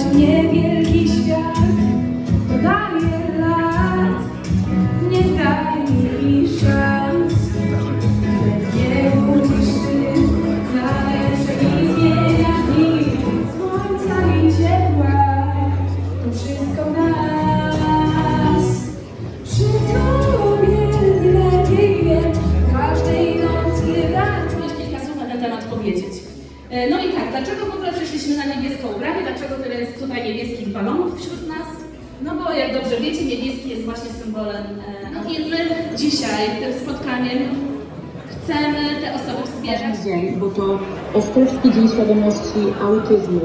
lecz niewielki świat to daje. No i tak, dlaczego w ogóle przeszliśmy na niebieską ubranie? Dlaczego tyle jest tutaj niebieskich balonów wśród nas? No bo jak dobrze wiecie, niebieski jest właśnie symbolem. e, No i my dzisiaj tym spotkaniem chcemy te osoby wspierać. dzień, bo to Ostrowski Dzień Świadomości Autyzmu.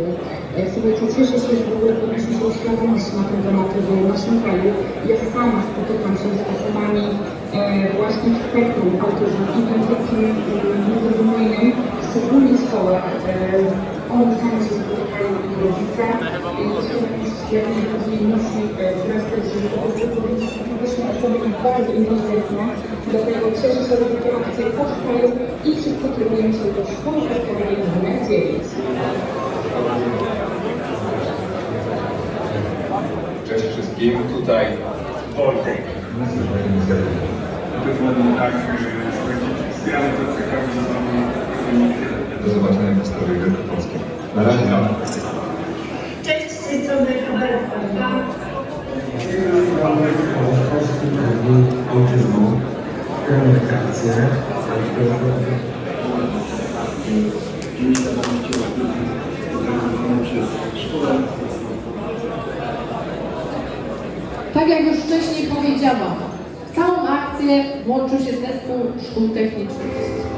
E, Słuchajcie, cieszę się, że w ogóle podnosi się świadomość na ten temat w naszym kraju. Ja sama spotykam się z osobami e, właśnie w spektrum autyzmu i tym takim w szkołach. E, oni sami się spotykają i rodzice. I świadomość jakiej później musi e, wzrastać, powiedzieć, że to są osoby bardzo inteligentne. Dlatego cieszę się, że takie akcje powstają i wszyscy kierujemy się do szkoły podstawowej numer 9. Cześć wszystkim, tutaj Wojtek. Dokładnie tak, zjamy to ciekawe Do zobaczenia w historii Wielkopolskiej. Na razie. Cześć, z tej strony Robert Dzień Autyzmu. Komunikację. Tak jak już wcześniej powiedziałam, w całą akcję włączył się zespół szkół technicznych.